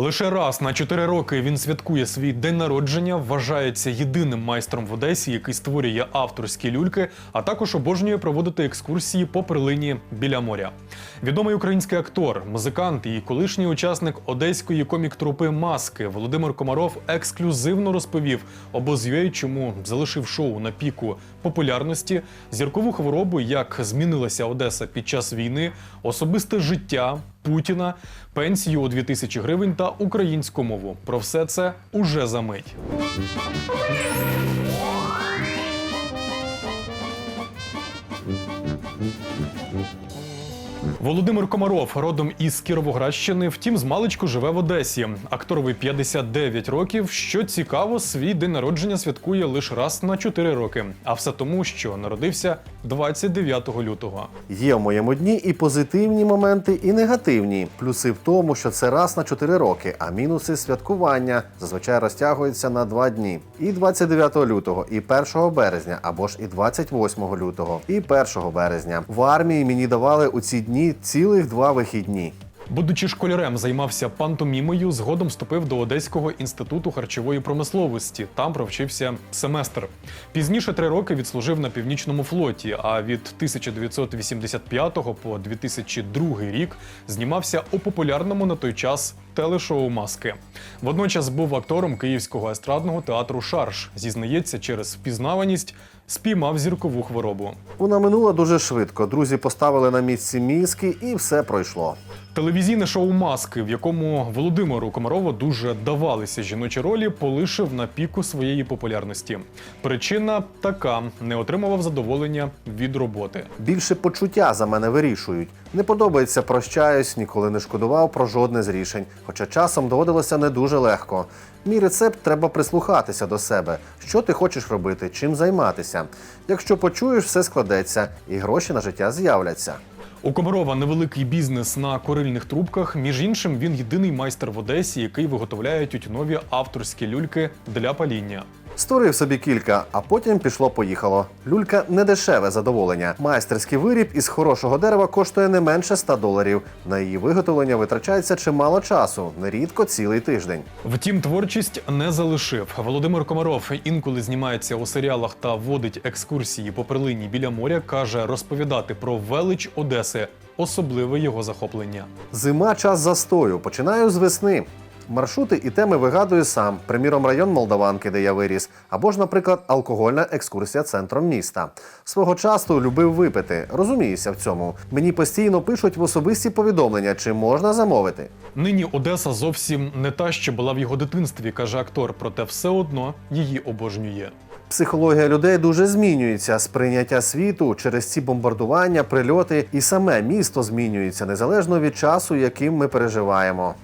Лише раз на 4 роки він святкує свій день народження, вважається єдиним майстром в Одесі, який створює авторські люльки, а також обожнює проводити екскурсії по перлині біля моря. Відомий український актор, музикант і колишній учасник одеської комік-трупи Маски Володимир Комаров ексклюзивно розповів обозв'ює, чому залишив шоу на піку популярності, зіркову хворобу, як змінилася Одеса під час війни, особисте життя. Путіна, пенсію у 2000 гривень та українську мову. Про все це уже за мить. Володимир Комаров родом із Кіровоградщини, втім, з маличку живе в Одесі. Акторові 59 років. Що цікаво, свій день народження святкує лише раз на 4 роки. А все тому, що народився 29 лютого. Є в моєму дні і позитивні моменти, і негативні. Плюси в тому, що це раз на 4 роки, а мінуси святкування зазвичай розтягуються на 2 дні. І 29 лютого, і 1 березня, або ж і 28 лютого, і 1 березня. В армії мені давали у ці дні цілих два вихідні. Будучи школярем, займався пантомімою. Згодом вступив до Одеського інституту харчової промисловості. Там провчився семестр. Пізніше три роки відслужив на північному флоті. А від 1985 по 2002 рік знімався у популярному на той час телешоу Маски. Водночас був актором Київського естрадного театру Шарш. Зізнається, через впізнаваність спіймав зіркову хворобу. Вона минула дуже швидко. Друзі поставили на місці мізки, і все пройшло. Телевізійне шоу Маски, в якому Володимиру Комарову дуже давалися жіночі ролі, полишив на піку своєї популярності. Причина така: не отримував задоволення від роботи. Більше почуття за мене вирішують. Не подобається, прощаюсь, ніколи не шкодував про жодне з рішень. Хоча часом доводилося не дуже легко. Мій рецепт треба прислухатися до себе. Що ти хочеш робити, чим займатися. Якщо почуєш, все складеться, і гроші на життя з'являться. У Комарова невеликий бізнес на корильних трубках. Між іншим, він єдиний майстер в Одесі, який виготовляє тютюнові авторські люльки для паління. Створив собі кілька, а потім пішло-поїхало. Люлька не дешеве задоволення. Майстерський виріб із хорошого дерева коштує не менше 100 доларів. На її виготовлення витрачається чимало часу, нерідко цілий тиждень. Втім, творчість не залишив. Володимир Комаров інколи знімається у серіалах та водить екскурсії по перлині біля моря. каже, розповідати про велич Одеси особливе його захоплення. Зима час застою. Починаю з весни. Маршрути і теми вигадую сам, приміром, район Молдаванки, де я виріс, або ж, наприклад, алкогольна екскурсія центром міста. Свого часу любив випити, розуміюся в цьому. Мені постійно пишуть в особисті повідомлення, чи можна замовити. Нині Одеса зовсім не та, що була в його дитинстві, каже актор, проте все одно її обожнює. Психологія людей дуже змінюється. Сприйняття світу через ці бомбардування, прильоти, і саме місто змінюється незалежно від часу, яким ми переживаємо.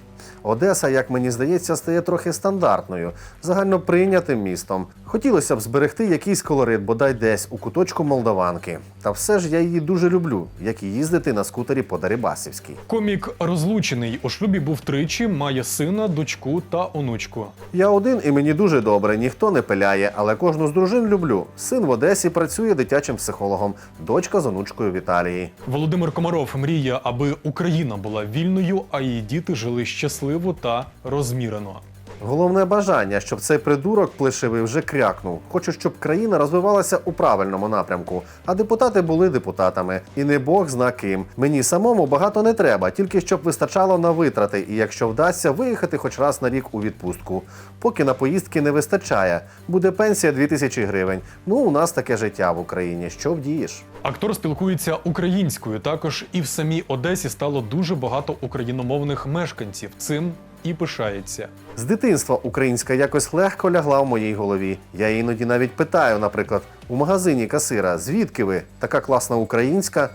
Одеса, як мені здається, стає трохи стандартною, загально прийнятим містом. Хотілося б зберегти якийсь колорит, бодай десь у куточку Молдаванки. Та все ж я її дуже люблю, як і їздити на скутері по Дарибасівській. Комік розлучений у шлюбі був тричі, має сина, дочку та онучку. Я один і мені дуже добре, ніхто не пиляє, але кожну з дружин люблю. Син в Одесі працює дитячим психологом, дочка з онучкою в Італії. Володимир Комаров мріє, аби Україна була вільною, а її діти жили щасливо та розмірено. Головне бажання, щоб цей придурок плешивий вже крякнув. Хочу, щоб країна розвивалася у правильному напрямку, а депутати були депутатами. І не Бог зна ким. Мені самому багато не треба, тільки щоб вистачало на витрати, і якщо вдасться виїхати хоч раз на рік у відпустку. Поки на поїздки не вистачає. Буде пенсія 2000 гривень. Ну, у нас таке життя в Україні. Що вдієш? Актор спілкується українською. Також і в самій Одесі стало дуже багато україномовних мешканців. Цим і пишається. З дитинства українська якось легко лягла в моїй голові. Я іноді навіть питаю, наприклад, у магазині касира, звідки ви? Така класна українська.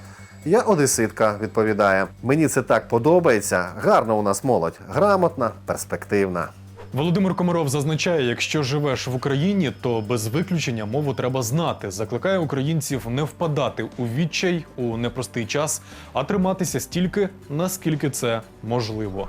Я одеситка, відповідає. Мені це так подобається. Гарно у нас молодь, грамотна, перспективна. Володимир Комаров зазначає, якщо живеш в Україні, то без виключення мову треба знати. Закликає українців не впадати у відчай у непростий час, а триматися стільки, наскільки це можливо.